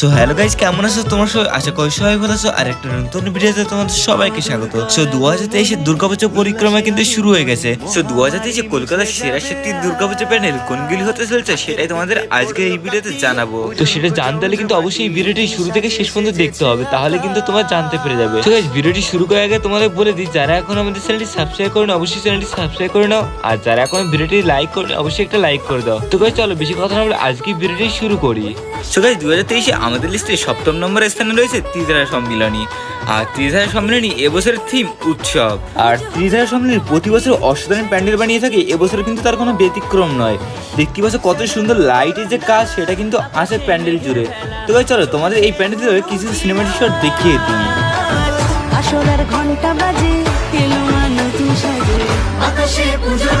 So hello guys কেমন আছো? তোমার সবাই আশা করি সবাই ভালো আছো। আর একটা নতুন ভিডিওতে তোমাদের সবাইকে স্বাগত। সো দু হাজার তেইশে দুর্গাপুজো পরিক্রমা কিন্তু শুরু হয়ে গেছে। সো দু হাজার তেইশে কলকাতার সেরা শক্তি দুর্গাপুজো প্যান্ডেল কোনগুলি হতে চলছে, সেটাই তোমাদের আজকে এই ভিডিওতে জানাব। তো সেটা জানতে হলে কিন্তু অবশ্যই এই ভিডিওটি শুরু থেকে শেষ পর্যন্ত দেখতে হবে, তাহলে কিন্তু তোমার জানতে পেরে যাবে। তো গাইজ ভিডিওটি শুরু করার আগে তোমাদের বলে দিই, যারা এখন আমাদের চ্যানেলটি সাবস্ক্রাইব করে নাও অবশ্যই চ্যানেলটি সাবস্ক্রাইব করে নাও। আর যারা এখন ভিডিওটি লাইক করে অবশ্যই একটা লাইক করে দাও। তো গাইজ চলো, বেশি কথা না বলে আজকে ভিডিওটি শুরু করি। সো গাইজ দু হাজার তেইশে আমাদের লিস্টে সপ্তম নম্বরের স্থানে রয়েছে ত্রিধারা সম্মিলনী। আর ত্রিধারা সম্মিলনী এবছরের থিম উৎসব। আর ত্রিধারা সম্মিলনী প্রতি বছর অসাধারণ প্যান্ডেল বানিয়ে থাকে, এবছর কিন্তু তার কোনো ব্যতিক্রম নয়। দেখতে পাচ্ছ কত সুন্দর লাইটের যে কাজ, সেটা কিন্তু আছে প্যান্ডেল জুড়ে। তো ভাই চলো, তোমাদের এই প্যান্ডেল কিছু সিনেমাটিক শট দেখিয়ে দিই। ঘণ্টা বাজে আকাশে পুজোর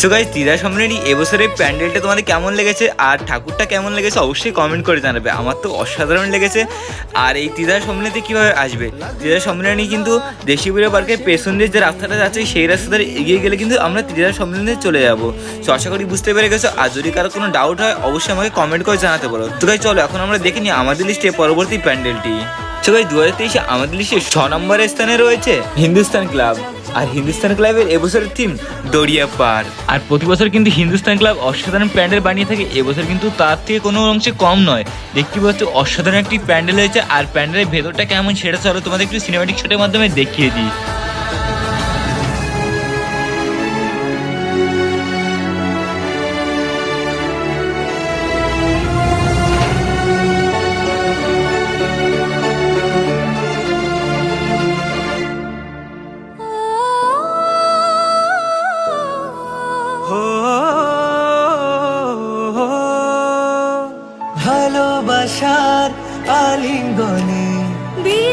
সো গাইজ ত্রিধারা সম্মিলনী এবছরের প্যান্ডেলটা তোমাদের কেমন লেগেছে? আর ঠাকুরটা কেমন লেগেছে? অবশ্যই কমেন্ট করে জানাবে। আমার তো অসাধারণ লেগেছে। আর এই ত্রিধারা সম্মিলনীতে কীভাবে আসবে? ত্রিধারা সম্মিলনী কিন্তু দেশিপুরে পার্কের পেছন দিয়ে যে রাস্তাটা আছে সেই রাস্তাটা এগিয়ে গেলে কিন্তু আমরা ত্রিধারা সম্মিলনীতে চলে যাব। তো আশা করি বুঝতে পেরে গেছো। আর যদি কারও কোনো ডাউট হয়, অবশ্যই আমাকে কমেন্ট করে জানাতে পারো তো গাই চলো, এখন আমরা দেখে নিই আমাদের লিস্টে পরবর্তী প্যান্ডেলটি। তো গাই দু হাজার তেইশে আমাদের লিস্টে ছ নম্বরের স্থানে রয়েছে হিন্দুস্তান ক্লাব আর হিন্দুস্তান ক্লাবের এবছরের থিম দরিয়া পার আর প্রতি বছর কিন্তু হিন্দুস্তান ক্লাব অসাধারণ প্যান্ডেল বানিয়ে থাকে, এবছর কিন্তু তার থেকে কোনো অংশে কম নয়। দেখতে পাচ্ছ, অসাধারণ একটি প্যান্ডেল হয়েছে, আর প্যান্ডেলের ভেতরটা কেমন সেটা চলো তোমাদের একটু সিনেমাটিক শটের মাধ্যমে দেখিয়ে দিই।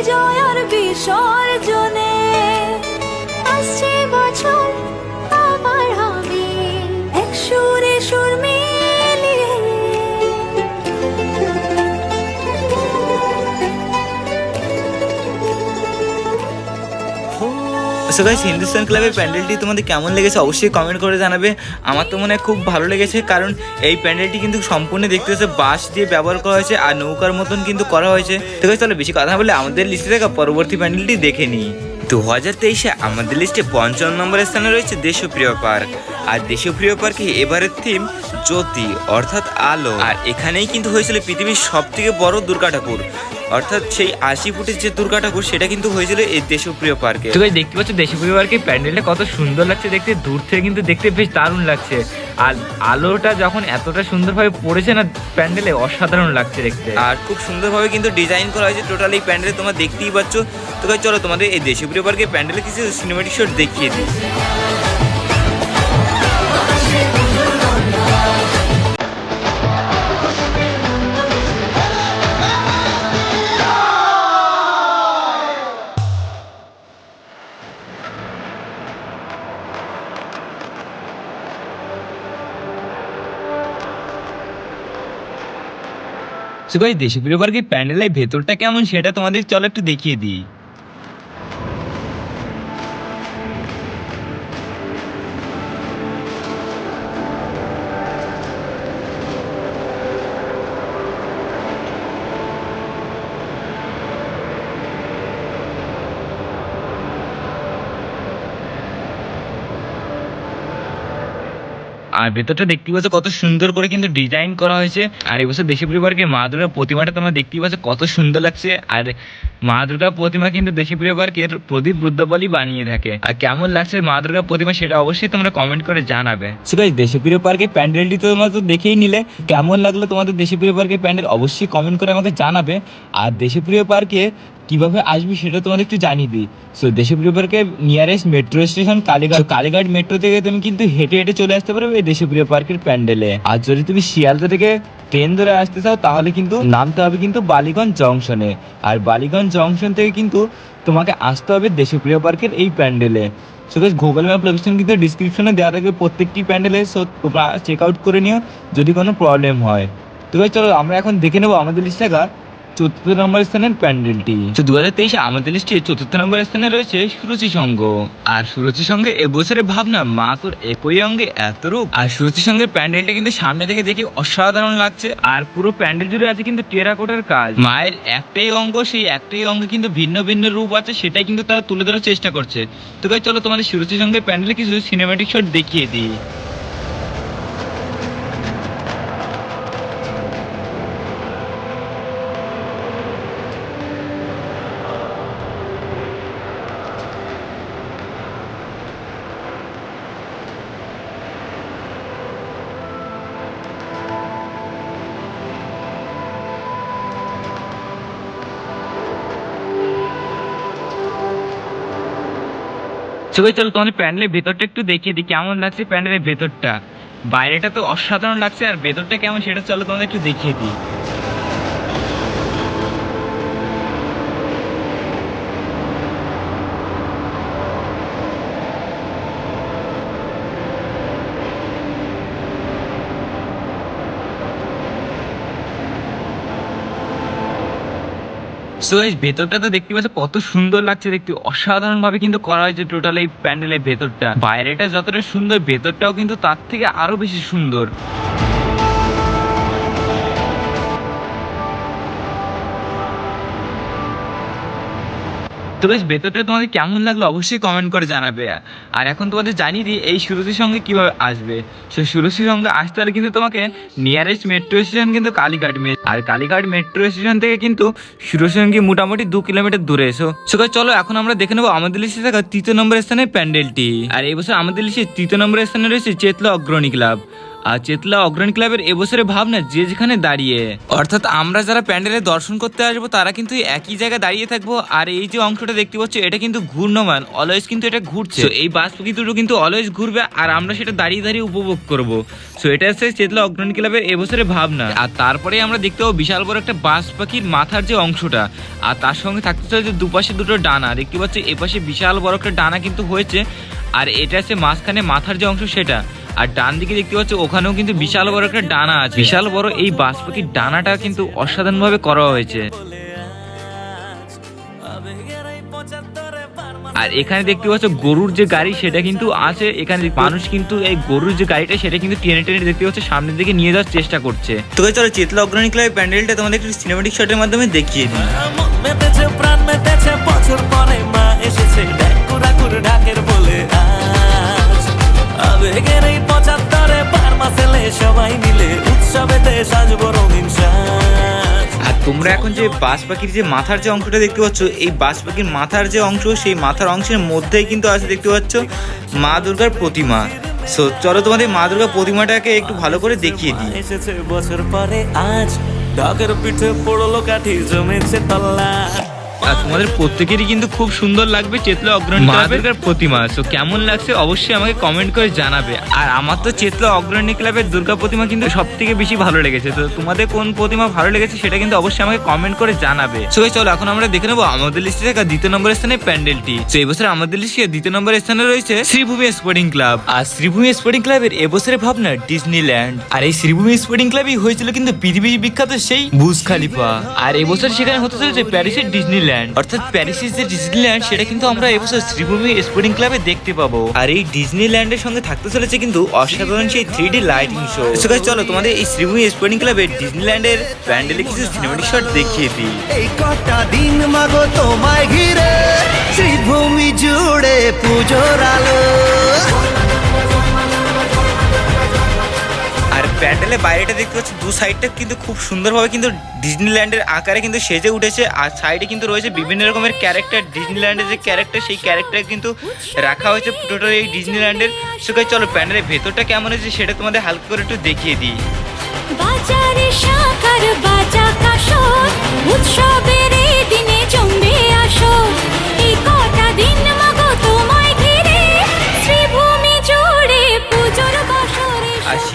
বিজয় আর বিসর্জনে সো গাইস হিন্দুস্তান ক্লাবের প্যান্ডেলটি তোমাদের কেমন লেগেছে অবশ্যই কমেন্ট করে জানাবে। আমার তো মনে হয় খুব ভালো লেগেছে, কারণ এই প্যান্ডেলটি কিন্তু সম্পূর্ণ দেখতে হচ্ছে বাঁশ দিয়ে ব্যবহার করা হয়েছে আর নৌকার মতন কিন্তু করা হয়েছে। তো গাইস তাহলে বেশি কথা বলে আমাদের লিস্টে থাকা পরবর্তী প্যান্ডেলটি দেখে নিই। দু হাজার তেইশে আমাদের লিস্টে পঞ্চম নম্বরের স্থানে রয়েছে দেশপ্রিয় পার্ক। আর দেশপ্রিয় পার্কে এবারের থিম জ্যোতি, অর্থাৎ আলো। আর এখানেই কিন্তু হয়েছিল পৃথিবীর সব থেকে বড় দুর্গা ঠাকুর অর্থাৎ সেই আশি ফুটের যে দুর্গা ঠাকুর সেটা কিন্তু হয়েছিল এই দেশপ্রিয় পার্কে। তো দেখতে পাচ্ছ দেশপ্রিয় পার্কে প্যান্ডেলটা কত সুন্দর লাগছে দেখতে দূর থেকে কিন্তু দেখতে বেশ দারুণ লাগছে। আর আলোটা যখন এতটা সুন্দরভাবে পড়েছে না প্যান্ডেলে অসাধারণ লাগছে দেখতে। আর খুব সুন্দরভাবে কিন্তু ডিজাইন করা হয়েছে টোটাল এই প্যান্ডেলে তোমরা দেখতেই পাচ্ছ। তো চলো তোমাদের এই দেশপ্রিয় পার্কে প্যান্ডেলে কিছু সিনেমাটিক শট দেখিয়ে দিই। সো গাইস দেশপ্রিয় পার্কের প্যান্ডেলের ভেতরটা কেমন সেটা তোমাদের চলো একটু দেখিয়ে দিই। আর ভেতরটা দেখতে পাচ্ছ কত সুন্দর করে কিন্তু ডিজাইন করা হয়েছে। আর এবছর দেশি পরিবারকে মা দুর্গার প্রতিমাটা তোমরা দেখতেই পাচ্ছ কত সুন্দর লাগছে। আর মা দুর্গা প্রতিমা কিন্তু দেশি পরিবারকে প্রদীপ রুদ্রবলি বানিয়ে থাকে। আর কেমন লাগছে মা দুর্গা প্রতিমা সেটা অবশ্যই তোমরা কমেন্ট করে জানাবে। সো গাইস দেশি প্রিয় পার্কের প্যান্ডেলটি তো তোমরা তো দেখেই নিলে। কেমন লাগল তোমাদের দেশি প্রিয় পার্কের প্যান্ডেল অবশ্যই কমেন্ট করে আমাকে জানাবে। আর দেশি প্রিয় পার্কে কীভাবে আসবি সেটা তোমাদের একটু জানিয়ে দিই। So Deshapriya nearest metro station Kalighat. Kalighat metro থেকে তুমি কিন্তু হেঁটে হেঁটে চলে আসতে পারবে এই দেশপ্রিয় পার্কের প্যান্ডেলে। আর যদি তুমি শিয়ালদা থেকে ট্রেন ধরে আসতে চাও, তাহলে কিন্তু নামতে হবে কিন্তু বালিগঞ্জ জংশনে। আর বালিগঞ্জ জংশন থেকে কিন্তু তোমাকে আসতে হবে দেশপ্রিয় পার্কের এই প্যান্ডেলে। So guys Google map location কিন্তু ডিসক্রিপশনে দেওয়া থাকবে প্রত্যেকটি প্যান্ডেলে। সো তোমরা চেক আউট করে নিও যদি কোনো প্রবলেম হয়। তো চলো আমরা এখন দেখে নেব আমাদের লিস্ট থাকা চতুর্থ নম্বর স্থানের প্যান্ডেলটি তো দু হাজার তেইশে আমাদের লিস্টে চতুর্থ নম্বর স্থানে রয়েছে সুরুচি সংঘ আর সুরুচি সঙ্গে এবছরের ভাবনা মা তোর একই অঙ্গে এত রূপ। আর সুরুচি সঙ্গের প্যান্ডেলটা কিন্তু সামনে থেকে দেখে অসাধারণ লাগছে। আর পুরো প্যান্ডেল জুড়ে আছে কিন্তু টেরাকোটার কাজ। মায়ের একটাই অঙ্গ, সেই একটাই অঙ্গে কিন্তু ভিন্ন ভিন্ন রূপ আছে, সেটাই কিন্তু তারা তুলে ধরার চেষ্টা করছে। তো চলো তোমাদের সুরুচি সঙ্গে প্যান্ডেলে কিছু সিনেমাটিক শট দেখিয়ে দিই। সবাই চলো তোমাদের প্যান্ডেলের ভেতরটা একটু দেখিয়ে দিই, কেমন লাগছে প্যান্ডেলের ভেতরটা? বাইরেটা তো অসাধারণ লাগছে, আর ভেতরটা কেমন সেটা চলো তোমাদের একটু দেখিয়ে দিই। সো এই ভেতরটা তো দেখতে পাচ্ছ কত সুন্দর লাগছে দেখতে। অসাধারণ ভাবে কিন্তু করা হয়েছে টোটাল এই প্যান্ডেলের ভেতরটা। বাইরেটা যতটা সুন্দর, ভেতরটাও কিন্তু তার থেকে আরও বেশি সুন্দর। তো বেশ ভেতরটা তোমাদের কেমন লাগল অবশ্যই কমেন্ট করে জানাবে। আর এখন তোমাদের জানিয়ে দিই, এই সুরুচির সঙ্গে কীভাবে আসবে? সো সুরুচির সঙ্গে আসতে হলে কিন্তু তোমাকে নিয়ারেস্ট মেট্রো স্টেশন কিন্তু কালীঘাট আর কালীঘাট মেট্রো স্টেশন থেকে কিন্তু সুরুচির সঙ্গে মোটামুটি দু কিলোমিটার দূরে। এসো সো চলো এখন আমরা দেখে নেব আমাদের লিস্টে থাকা তৃতীয় নম্বর স্থানে প্যান্ডেলটি। আর এই বছর আমাদের লিস্টে তৃতীয় নম্বর স্থানে রয়েছে চেতলা অগ্রণী ক্লাব। চেতলা অগ্রণী ক্লাবের এবছরে ভাবনা যে যেখানে দাঁড়িয়ে। অর্থাৎ আমরা যারা প্যান্ডেলে দর্শন করতে আসব তারা কিন্তু একই জায়গায় দাঁড়িয়ে থাকব। আর এই যে অংশটা দেখতে পাচ্ছ এটা কিন্তু ঘূর্ণমান অলওয়েজ কিন্তু এটা ঘুরছে। এই বাস পাখি দুটো কিন্তু অলওয়েজ ঘুরবে আর আমরা সেটা দাঁড়িয়ে দাঁড়িয়ে উপভোগ করব। সো এটা হচ্ছে চেতলা অগ্রণী ক্লাবের এবছরে ভাবনা। আর তারপরে আমরা দেখতে পাবো বিশাল বড় একটা বাস পাখির মাথার যে অংশটা। আর তার সঙ্গে থাকতে চলেছে দুপাশে দুটো ডানা। দেখতে পাচ্ছ এপাশে বিশাল বড় একটা ডানা কিন্তু হয়েছে। আর এটা হচ্ছে মাঝখানে মাথার যে অংশ সেটা। আর ডান দিকে দেখতে পাচ্ছ ওখানেও কিন্তু বিশাল বড় একটা ডানা আছে। বিশাল বড় এই বাস পাখির ডানাটা কিন্তু অসাধারণ ভাবে করা হয়েছে। আর এখানে দেখতে পাচ্ছ গরুর যে গাড়ি সেটা কিন্তু আছে। এখানে মানুষ কিন্তু এই গরুর যে গাড়িটা সেটা কিন্তু টেনে টেনে দেখতে পাচ্ছ সামনের দিকে নিয়ে যাওয়ার চেষ্টা করছে। তো চলো চেতলা অগ্রণী ক্লাবের প্যান্ডেলটা তোমাদের একটু সিনেমাটিক শটের মাধ্যমে দেখিয়ে দিই। প্রাণ মেতেছে বছর পরে মা এসেছে। সবাই মিলে উৎসবেতে সাজবো রঙিন সাজ। আর তোমরা এখন যে বাস পাখির যে মাথার যে অংশটা দেখতে পাচ্ছ এই বাস পাখির মাথার যে অংশ সেই মাথার অংশের মধ্যেই কিন্তু আছে দেখতে পাচ্ছ মা দুর্গার প্রতিমা। সো চলো তোমাদের মা দুর্গার প্রতিমাটাকে একটু ভালো করে দেখিয়ে দিই। এসেছে বছর পরে আজ। ডাকের পিঠে পড়ল কাঠি জমেছে তল্লা আর তোমাদের প্রত্যেকেরই কিন্তু খুব সুন্দর লাগবে চেতলা অগ্রণী ক্লাবের প্রতিমা। তো কেমন লাগছে অবশ্যই আমাকে কমেন্ট করে জানাবে। আর আমার তো চেতলা অগ্রণী ক্লাবের দুর্গা প্রতিমা কিন্তু সব থেকে বেশি ভালো লেগেছে। তো তোমাদের কোন প্রতিমা ভালো লেগেছে সেটা কিন্তু অবশ্যই আমাকে কমেন্ট করে জানাবে। সো চলো এখন আমরা দেখে নেব আমাদের লিস্টে থাকা দ্বিতীয় নম্বর স্থানে প্যান্ডেলটি। তো এবছর আমাদের লিস্টে দ্বিতীয় নম্বর স্থানে রয়েছে শ্রীভূমি স্পোর্টিং ক্লাব আর শ্রীভূমি স্পোর্টিং ক্লাবের এবছরের ভাবনা ডিজনিল্যান্ড আর এই শ্রীভূমি স্পোর্টিং ক্লাবই হয়েছিল কিন্তু পৃথিবীর বিখ্যাত সেই বুজ খালিফা। আর এবছর সেখানে হতে চলেছে প্যারিসের ডিজনিল্যান্ড অর্থাৎ প্যারিসের যে ডিজনিল্যান্ড, সেটা কিন্তু আমরা এবছর শ্রীভূমি স্পোর্টিং ক্লাবে দেখতে পাবো। আর এই ডিজনিল্যান্ডের সঙ্গে থাকতে চলেছে কিন্তু অসাধারণ সেই থ্রি ডি লাইটিং শো চলো তোমাদের এই শ্রীভূমি স্পোর্টিং ক্লাবে ডিজনিল্যান্ডের প্যান্ডেলে কিছু সিনেমাটিক শট দেখিয়ে দিই। এই কটা দিন মাগো তোমায় ঘিরে, শ্রীভূমি জুড়ে পুজোর আলো। প্যান্ডেলের বাইরেটা দেখতে পাচ্ছি, দু সাইডটা কিন্তু খুব সুন্দরভাবে কিন্তু ডিজনিল্যান্ডের আকারে কিন্তু সেজে উঠেছে। আর সাইডে কিন্তু রয়েছে বিভিন্ন রকমের ক্যারেক্টার ডিজনিল্যান্ডের যে ক্যারেক্টার সেই ক্যারেক্টার কিন্তু রাখা হয়েছে টোটাল এই ডিজনিল্যান্ডের। সে চলো প্যান্ডেলের ভেতরটা কেমন হয়েছে সেটা তোমাদের হালকা করে একটু দেখিয়ে দিই। উৎসবের দিনে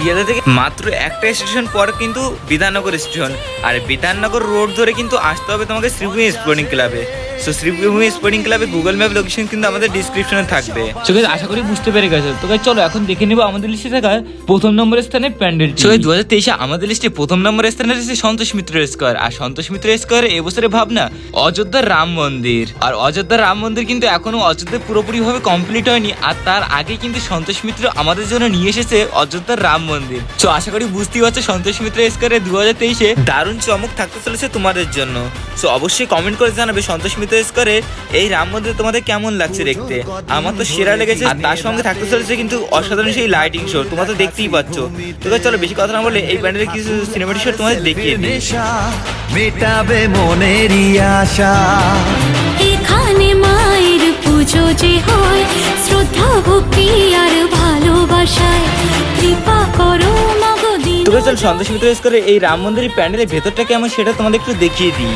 শিয়ালদা থেকে মাত্র একটা স্টেশন পর কিন্তু বিধাননগর স্টেশন। আর বিধাননগর রোড ধরে কিন্তু আসতে হবে তোমাকে শ্রীভূমি স্পোর্টিং ক্লাবে সো শ্রীভূমি স্পোর্টিং ক্লাবে গুগল ম্যাপ লোকেশন কিন্তু আমাদের ডিসক্রিপশনে থাকবে। Guys, আশা করি বুঝতে পেরে গেছো। তো guys, চলো এখন দেখে নিবো আমাদের লিস্টে থাকা প্রথম নম্বরের স্থানে প্যান্ডেল সো দু হাজার তেইশে আমাদের লিস্টে প্রথম নম্বর স্থানে রয়েছে সন্তোষ মিত্র স্কোয়ার আর সন্তোষ মিত্র স্কোয়ার এবছরে ভাবনা অযোধ্যার রাম মন্দির। আর অযোধ্যার রাম মন্দির কিন্তু এখনও অযোধ্যায় পুরোপুরি ভাবে কমপ্লিট হয়নি। আর তার আগে কিন্তু সন্তোষ মিত্র আমাদের জন্য নিয়ে এসেছে অযোধ্যার রাম মন্দির। তো আশা করি বুঝতেই পারছ সন্তোষ মিত্র স্কোয়ারে দু হাজার তেইশে দারুণ চমক থাকতে চলেছে তোমাদের জন্য। সো অবশ্যই কমেন্ট করে জানাবে সন্তোষ মিত্র স্কোয়ারে এই রাম মন্দির তোমাদের কেমন লাগছে দেখতে। আমার তো সেরা লেগেছে আর তার সঙ্গে থাকতে চলেছে কিন্তু অসাধারণ সেই লাইটিং শো তোমরা তো দেখতেই পাচ্ছ। তো চলো বেশি কথা না বলে এই ব্যান্ডের কিছু সিনেমাটিক শো তোমাদের দেখিয়ে দিই। মেটাবে মনেরই আশা। এখানে মায়ের পুজো যে হয় আর ভালোবাসায় কৃপা করো এই রাম মন্দিরের প্যান্ডেলের ভেতরটা কেমন সেটা তোমাদের একটু দেখিয়ে দিই।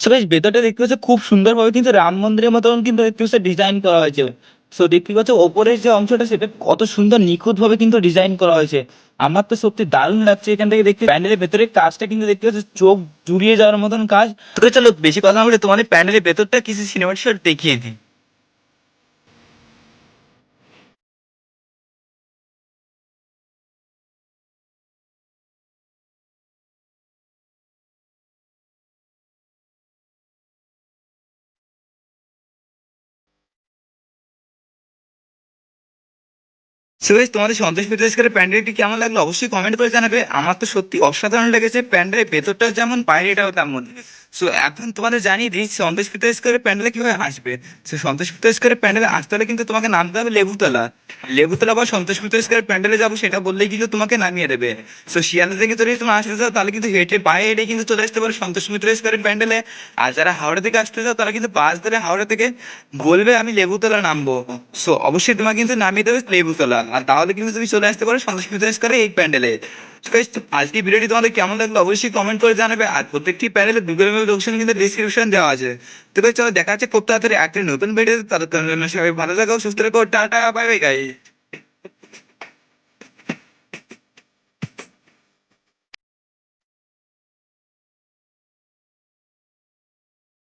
সো গাইস ভেতরটা দেখতে পাচ্ছ, খুব সুন্দরভাবে কিন্তু রাম মন্দিরের মতন কিন্তু দেখতে পাচ্ছ ডিজাইন করা হয়েছে। সো দেখতে পাচ্ছ, ওপরের যে অংশটা, সেটা কত সুন্দর নিখুঁত ভাবে কিন্তু ডিজাইন করা হয়েছে। আমার তো সত্যি দারুণ লাগছে এখান থেকে দেখতে। প্যান্ডেলের ভেতরে কাজটা কিন্তু দেখতে পাচ্ছ, চোখ জুড়িয়ে যাওয়ার মতন কাজ। তো চলো, বেশি কথা বলে তোমাদের প্যান্ডেলের ভেতরটা কিছু সিনেমা দেখিয়ে দিই। সো তোমাদের সন্তোষ মিত্রের প্যান্ডেলটি কেমন লাগল? অবশ্যই কমেন্ট করে জানাবে। আমার তো সত্যি অসাধারণ লেগেছে। প্যান্ডেলের ভেতরটা যেমন বাইরেটাও তেমন। সো এখন তোমাদের জানিয়ে দিই, সন্তোষ মিত্রের প্যান্ডেলে কীভাবে আসবে? সো সন্তোষ মিত্রের প্যান্ডেলে আসতে হলে কিন্তু তোমাকে নামতে হবে লেবুতলা। লেবুতলা বা সন্তোষ মিত্রের প্যান্ডেলে যাব, সেটা বললেই কিন্তু তোমাকে নামিয়ে দেবে। সো শিয়ালদা থেকে যদি তুমি আসতে চাও, তাহলে কিন্তু হেঁটে পায়ে হেঁটে কিন্তু চলে আসতে পারো সন্তোষ মিত্রের প্যান্ডেলে। আর যারা হাওড়া থেকে আসতে চাও, তারা কিন্তু বাস ধরে হাওড়া থেকে বলবে, আমি লেবুতলা নামবো। সো অবশ্যই তোমাকে কিন্তু নামিয়ে দেবে লেবুতলা। আর তাহলে কিন্তু তুমি চলে আসতে পারো সন্তোষ মিত্রের এই প্যান্ডেলে। আজকে ভিডিওটি তোমাদের কেমন লাগল অবশ্যই কমেন্ট করে জানাবে। আর প্রত্যেকটি প্যানেলে গুগল ম্যাপ লোকেশন কিন্তু ডিসক্রিপশন দেওয়া আছে। তো চলো দেখা যাচ্ছে খুব তাড়াতাড়ি একটা নতুন ভিডিও তাদের সবাই ভালো থাকো, সুস্থ থাকো, টাটা বাই বাই গাইস